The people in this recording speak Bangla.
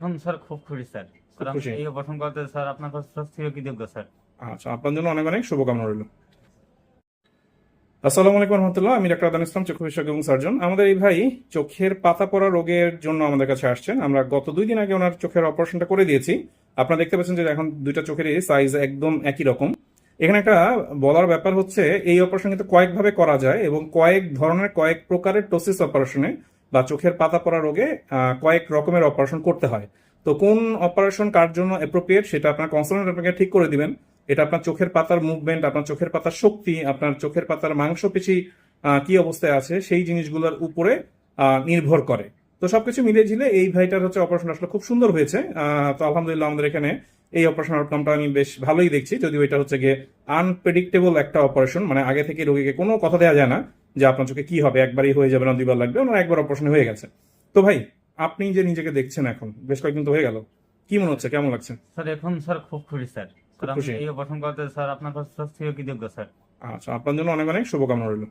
এখন স্যার খুব খুশি স্যার? এই অপারেশন করতে স্যার আপনার কাছে চিরকৃতজ্ঞ স্যার। আচ্ছা আপনার জন্য অনেক অনেক শুভকামনা রইল। আসসালামু আলাইকুম রহমতুল্লাহ আমি ডাক্তার আদান ইসলাম চক্ষু বিশেষজ্ঞ এবং সার্জন। আমাদের এই ভাই চোখের পাতা পড়া রোগের জন্য আমাদের কাছে আসছেন। আমরা গত দুই দিন আগে ওনার চোখের অপারেশনটা করে দিয়েছি। আপনারা দেখতে পাচ্ছেন যে এখন দুইটা চোখেরই সাইজ একদম একই রকম। এখানে একটা বলার ব্যাপার হচ্ছে এই অপারেশন কিন্তু কয়েকভাবে করা যায় এবং কয়েক ধরনের কয়েক প্রকারের টোসিস অপারেশনে বা চোখের পাতা পড়া রোগে কয়েক রকমের অপারেশন করতে হয়। তো কোন অপারেশন কার জন্য অ্যাপ্রোপ্রিয়েট সেটা আপনার কনসালটেন্ট আপনাকে ঠিক করে দিবেন। এটা আপনার চোখের পাতার মুভমেন্ট আপনার চোখের পাতার শক্তি, আপনার চোখের পাতার মাংসপেশি কি অবস্থায় আছে সেই জিনিসগুলোর উপরে নির্ভর করে। তো সবকিছু মিলিয়ে ঝিলে এই ভাইটার হচ্ছে অপারেশন আসলে খুব সুন্দর হয়েছে। তো আলহামদুলিল্লাহ আমাদের এখানে এই অপারেশন আউটকামটা আমি বেশ ভালোই দেখছি। যদিও এটা হচ্ছে গিয়ে আনপ্রেডিক্টেবল একটা অপারেশন মানে আগে থেকে রোগীকে কোনো কথা দেওয়া যায় না। যে আপনার চোখে কি হবে একবারই হয়ে যাবে না দুইবার লাগবে ওনার একবার অপারেশন হয়ে গেছে। তো ভাই আপনি যে নিজেকে দেখছেন এখন বেশ কয়েকদিন তো হয়ে গেল কি মনে হচ্ছে কেমন লাগছে? স্যার এখন স্যার খুব খুশি স্যার? এই অপারেশন করতে স্যার আপনার কাছে চিরকৃতজ্ঞ স্যার। আচ্ছা আপনার জন্য অনেক অনেক শুভকামনা রইল।